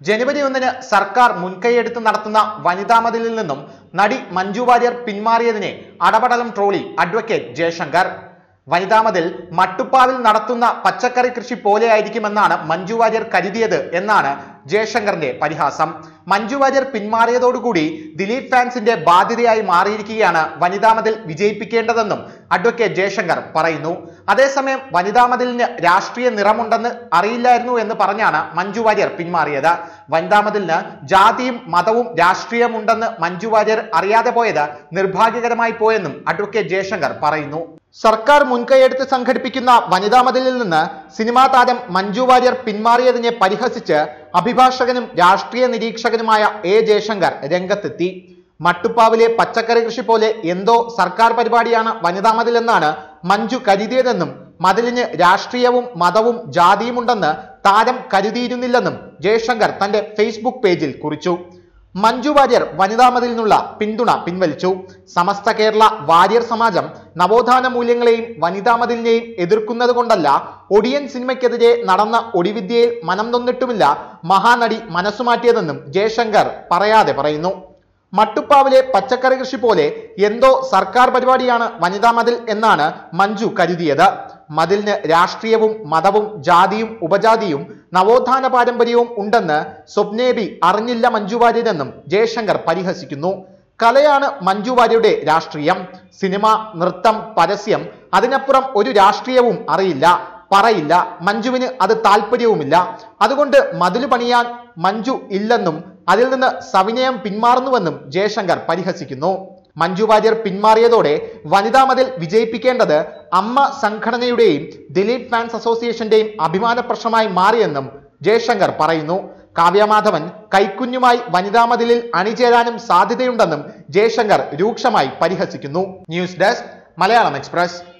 ജനുവരി ഒന്നിന് സർക്കാർ മുൻകൈയെടുത്ത് നടത്തുന്ന വനിതാ മതിലിൽ നിന്നും നടി മഞ്ജു വാര്യർ പിന്മാറിയതിനെ അടപടലം ട്രോളി അഡ്വക്കേറ്റ് ജയശങ്കർ. വനിതാ മതിൽ മട്ടുപ്പാവിൽ നടത്തുന്ന പച്ചക്കറി കൃഷി പോലെയായിരിക്കുമെന്നാണ് മഞ്ജു വാര്യർ കരുതിയത് എന്നാണ് ജയശങ്കറിന്റെ പരിഹാസം. മഞ്ജു വാര്യർ പിന്മാറിയതോടുകൂടി ദിലീപ് ഫാൻസിന്റെ ബാധ്യതയായി മാറിയിരിക്കുകയാണ് വനിതാ മതിൽ വിജയിപ്പിക്കേണ്ടതെന്നും അഡ്വക്കേറ്റ് ജയശങ്കർ പറയുന്നു. അതേസമയം വനിതാ മതിലിന് രാഷ്ട്രീയ നിറമുണ്ടെന്ന് അറിയില്ലായിരുന്നു എന്ന് പറഞ്ഞാണ് മഞ്ജു വാര്യർ പിന്മാറിയത്. വനിതാ മതിലിന് ജാതിയും മതവും രാഷ്ട്രീയമുണ്ടെന്ന് മഞ്ജു വാര്യർ അറിയാതെ പോയത് നിർഭാഗ്യകരമായി പോയെന്നും അഡ്വക്കേറ്റ് ജയശങ്കർ പറയുന്നു. സർക്കാർ മുൻകൈയെടുത്ത് സംഘടിപ്പിക്കുന്ന വനിതാ മതിലിൽ നിന്ന് സിനിമാ താരം മഞ്ജു വാര്യർ പിന്മാറിയതിനെ പരിഹസിച്ച് അഭിഭാഷകനും രാഷ്ട്രീയ നിരീക്ഷകനുമായ എ ജയശങ്കർ രംഗത്തെത്തി. മട്ടുപ്പാവിലെ പച്ചക്കറി കൃഷി പോലെ എന്തോ സർക്കാർ പരിപാടിയാണ് വനിതാ മതിലെന്നാണ് മഞ്ജു കരുതിയതെന്നും മതിലിന് രാഷ്ട്രീയവും മതവും ജാതിയുമുണ്ടെന്ന് താരം കരുതിയിരുന്നില്ലെന്നും ജയശങ്കർ തന്റെ ഫേസ്ബുക്ക് പേജിൽ കുറിച്ചു. മഞ്ജു വാര്യർ വനിതാ മതിലിനുള്ള പിന്തുണ പിൻവലിച്ചു. സമസ്ത കേരള വാര്യർ സമാജം നവോത്ഥാന മൂല്യങ്ങളെയും വനിതാ മതിലിനെയും എതിർക്കുന്നത് കൊണ്ടല്ല ഒടിയൻ സിനിമയ്ക്കെതിരെ നടന്ന ഒടിവിദ്യയിൽ മനം നൊന്നിട്ടുമില്ല മഹാനടി മനസ്സുമാറ്റിയതെന്നും ജയശങ്കർ പറയാതെ പറയുന്നു. മട്ടുപ്പാവിലെ പച്ചക്കറി കൃഷി പോലെ എന്തോ സർക്കാർ പരിപാടിയാണ് വനിതാ മതിൽ എന്നാണ് മഞ്ജു കരുതിയത്. മതിലിന് രാഷ്ട്രീയവും മതവും ജാതിയും ഉപജാതിയും നവോത്ഥാന പാരമ്പര്യവും ഉണ്ടെന്ന് സ്വപ്നേബി അറിഞ്ഞില്ല മഞ്ജു വാര്യരെന്നും ജയശങ്കർ പരിഹസിക്കുന്നു. കലയാണ് മഞ്ജു വാര്യരുടെ രാഷ്ട്രീയം. സിനിമ നൃത്തം പരസ്യം. അതിനപ്പുറം ഒരു രാഷ്ട്രീയവും അറിയില്ല പറയില്ല. മഞ്ജുവിന് അത് താല്പര്യവുമില്ല. അതുകൊണ്ട് മതിൽ പണിയാൻ മഞ്ജു ഇല്ലെന്നും അതിൽ നിന്ന് സവിനയം പിന്മാറുന്നുവെന്നും ജയശങ്കർ പരിഹസിക്കുന്നു. മഞ്ജു വാര്യർ പിന്മാറിയതോടെ വനിതാ മതിൽ വിജയിപ്പിക്കേണ്ടത് അമ്മ സംഘടനയുടെയും ദിലീപ് ഫാൻസ് അസോസിയേഷന്റെയും അഭിമാന പ്രശ്നമായി മാറിയെന്നും ജയശങ്കർ പറയുന്നു. കാവ്യമാധവൻ കൈക്കുഞ്ഞുമായി വനിതാ മതിലിൽ അണിചേരാനും സാധ്യതയുണ്ടെന്നും ജയശങ്കർ രൂക്ഷമായി പരിഹസിക്കുന്നു. News desk Malayalam Express.